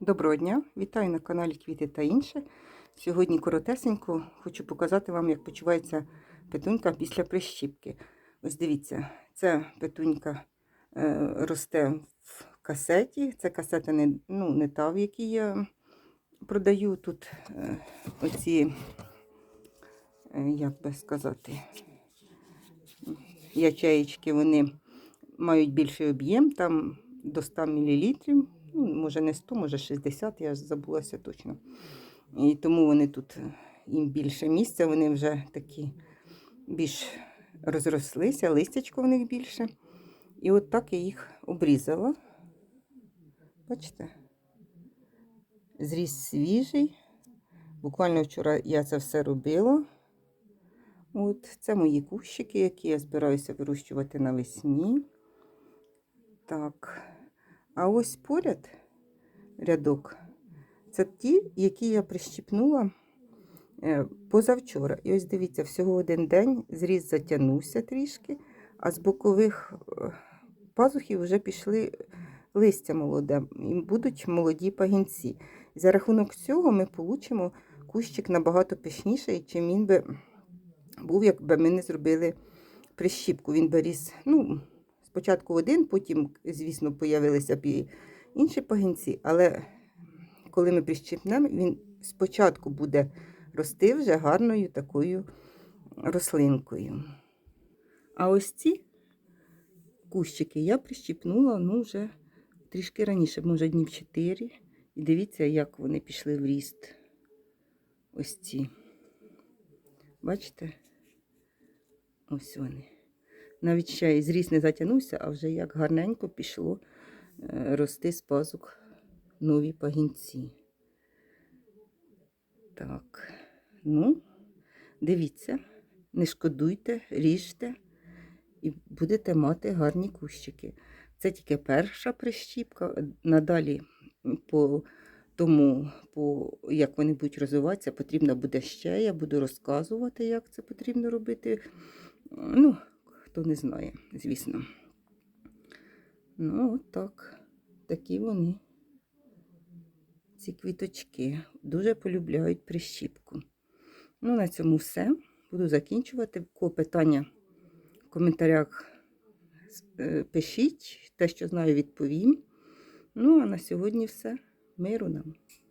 Доброго дня! Вітаю на каналі Квіти та інше. Сьогодні коротесенько хочу показати вам, як почувається петунька після прищіпки. Ось дивіться, ця петунька е, росте в касеті. Це касета не, ну, не та, в якій я продаю. Тут е, оці, е, як би сказати, ячеїчки, вони мають більший об'єм, там до 100 мл. Ну, може не 100, може 60, я забулася точно. І тому вони тут е, їм більше місця, вони вже такі більш розрослися, листячко в них більше. І от так я їх обрізала. Бачите? Зріз свіжий. Буквально вчора я це все робила. От це мої кущики, які я збираюся вирощувати навесні. Так. А ось поряд рядок. Це ті, які я прищіпнула е, позавчора. І ось дивіться, всього один день зріз затягнувся трішки, а з бокових е, пазухів вже пішли листя молоде, і будуть молоді пагінці. За рахунок цього ми получимо кущик набагато пишніший, чим він би був, якби ми не зробили прищіпку. Він би ріс, ну, спочатку один, потім, звісно, появилися б інші пагінці, але коли ми прищіпнемо, він спочатку буде рости вже гарною такою рослинкою. А ось ці кущики я прищіпнула ну, вже трішки раніше, може днів 4. І дивіться, як вони пішли в ріст. Ось ці. Бачите? Ось вони. Навіть ще і зріс не затягнувся, а вже як гарненько пішло е, рости з пазух нові пагінці. Так, ну, дивіться, не шкодуйте, ріжте і будете мати гарні кущики. Це тільки перша прищіпка. Надалі по тому, по, як вони будуть розвиватися, потрібно буде ще. Я буду розказувати, як це потрібно робити. Ну, хто не знає, звісно. Ну, от так. Такі вони. Ці квіточки дуже полюбляють прищіпку. Ну, на цьому все. Буду закінчувати. Кого питання в коментарях е, пишіть. Те, що знаю, відповім. Ну, а на сьогодні все. Миру нам.